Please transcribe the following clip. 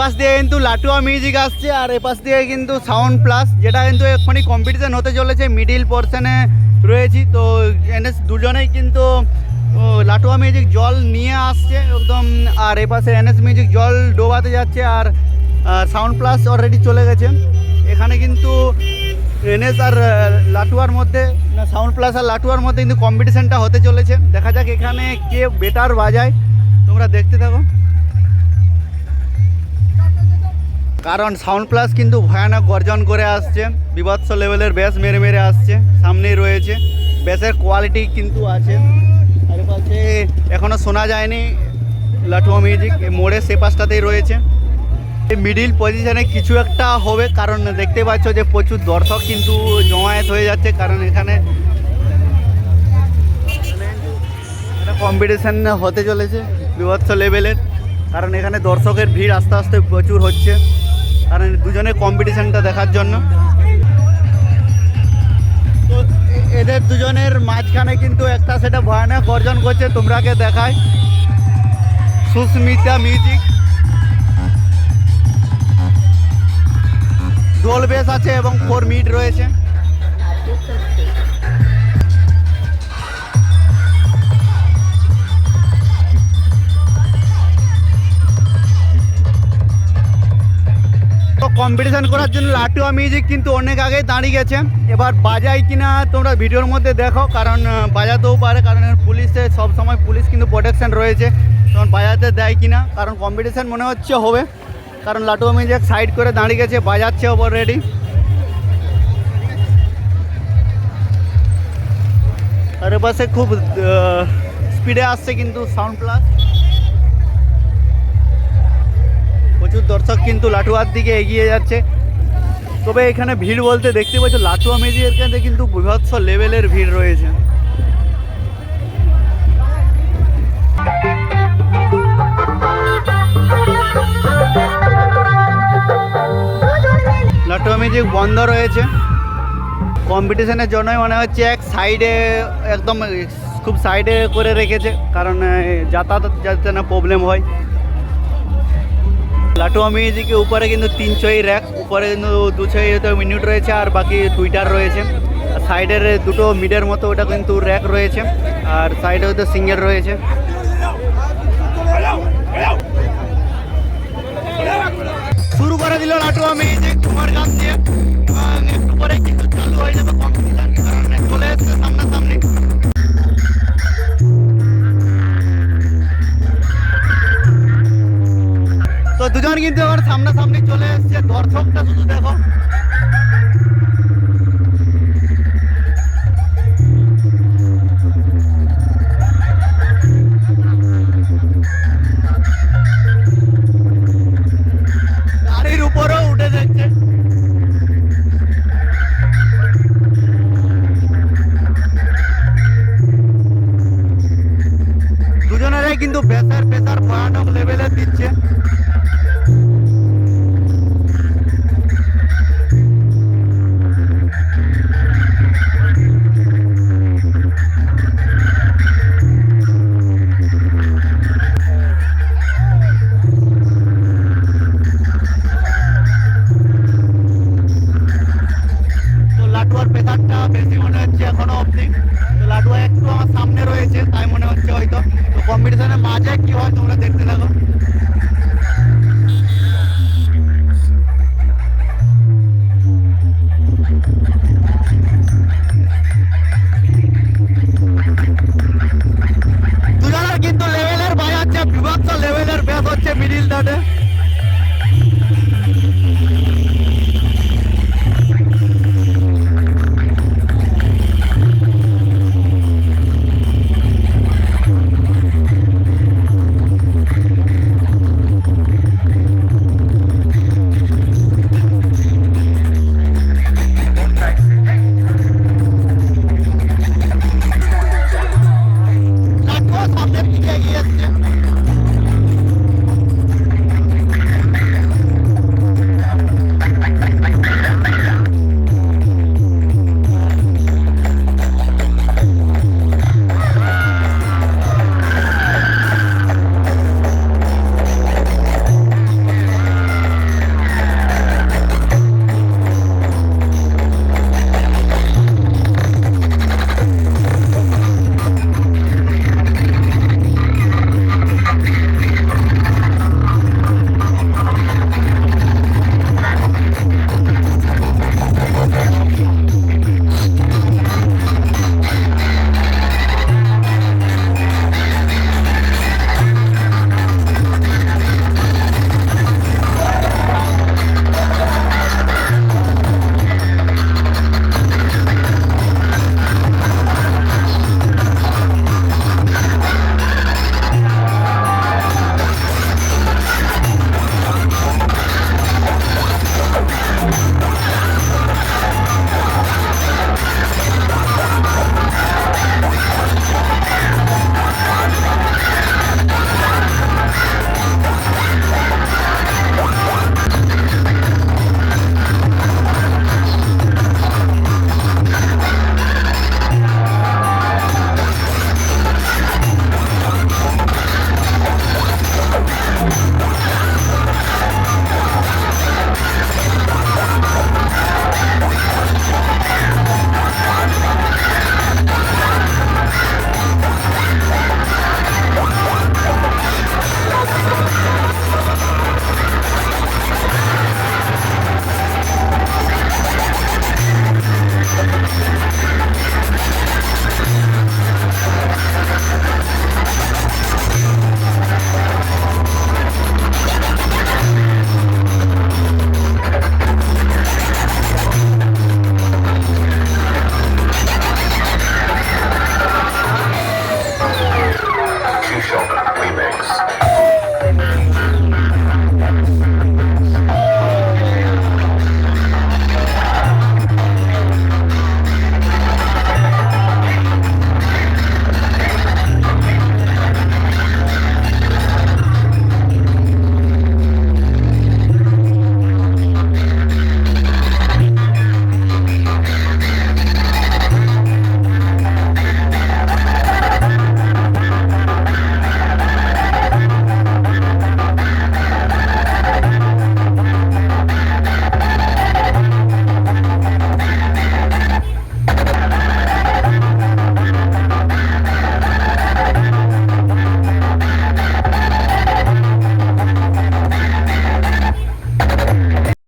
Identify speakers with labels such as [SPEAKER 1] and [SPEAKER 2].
[SPEAKER 1] পাশ দিয়ে কিন্তু লাটুয়া মিউজিক আসছে, আর এ পাশ দিয়ে কিন্তু সাউন্ড প্লাস যেটা কিন্তু এক্ষুনি কম্পিটিশান হতে চলেছে মিডিল পোর্শনে রয়েছি। তো এনএস দুজনেই কিন্তু লাটুয়া মিউজিক জল নিয়ে আসছে একদম, আর এ পাশে এনএস মিউজিক জল ডোবাতে যাচ্ছে, আর সাউন্ড প্লাস অলরেডি চলে গেছে। এখানে কিন্তু এনএস আর লাটুয়ার মধ্যে, না সাউন্ড প্লাস আর লাটুয়ার মধ্যে কিন্তু কম্পিটিশানটা হতে চলেছে। দেখা যাক এখানে কে বেটার বাজায়। তোমরা দেখতে থাকো। কারণ সাউন্ড প্লাস কিন্তু ভয়ানক গর্জন করে আসছে, বিভৎস লেভেলের ব্যাস মেরে মেরে আসছে, সামনেই রয়েছে ব্যাসের কোয়ালিটি কিন্তু আছে। আর পাশে এখনও শোনা যায়নি লাটুয়া মিউজিক মোড়ে সে পাশটাতেই রয়েছে। এই মিডিল পজিশনে কিছু একটা হবে, কারণ দেখতে পাচ্ছ যে প্রচুর দর্শক কিন্তু জমায়েত হয়ে যাচ্ছে, কারণ এখানে কম্পিটিশান হতে চলেছে, বিভৎস লেভেলের কারণ এখানে দর্শকের ভিড় আস্তে আস্তে প্রচুর হচ্ছে। কারণ দুজনে কম্পিটিশানটা দেখার জন্য। তো এদের দুজনের মাঝখানে কিন্তু একটা সেটা ভয়ানক গর্জন করছে, তোমরাকে দেখায় সুস্মিতা মিউজিক। ডোল বেস আছে এবং ফোর মিট রয়েছে। কম্পিটিশন করার জন্য লাটুয়া মিউজিক কিন্তু অনেক আগেই দাঁড়িয়ে গেছে। এবার বাজায় কিনা তোমরা ভিডিওর মধ্যে দেখো, কারণ বাজাতেও পারে, কারণ পুলিশে সব সময় পুলিশ কিন্তু প্রোটেকশন রয়েছে। তখন বাজাতে দেয় কিনা, কারণ কম্পিটিশন মনে হচ্ছে হবে। কারণ লাটুয়া মিউজিক সাইড করে দাঁড়িয়ে গেছে, বাজাচ্ছে অলরেডি আর পাশে খুব স্পিডে আসছে কিন্তু সাউন্ড প্লাস দর্শক কিন্তু লাটুয়ার দিকে এগিয়ে যাচ্ছে। তবে এখানে ভিড় বলতে দেখতে পাচ্ছ, লাটুয়া মেজির কাছে কিন্তু বিভৎস লেভেলের ভিড় রয়েছে। লাটুয়া মিউজিক বন্ধ রয়েছে। কম্পিটিশনের জন্যই মনে হচ্ছে এক সাইডে একদম খুব সাইডে করে রেখেছে, কারণ যাতায়াত যাতে না প্রবলেম হয়। লাটুয়া মিউজিকের উপরে কিন্তু তিন ছয় র্যাক উপরে কিন্তু দু ছই মিনিট রয়েছে আর বাকি টুইটার রয়েছে। সাইডের দুটো মিডের মতো ওটা কিন্তু র্যাক রয়েছে, আর সাইডে হয়তো সিঙ্গেল রয়েছে। শুরু করে দিল লাটুয়া মিউজিক তো দুজন কিন্তু এবার সামনাসামনি চলে এসছে। দর্শকটা শুধু দেখো। কিন্তু প্রেসার প্রেসার ভয়ানক লেভেলে দিচ্ছে।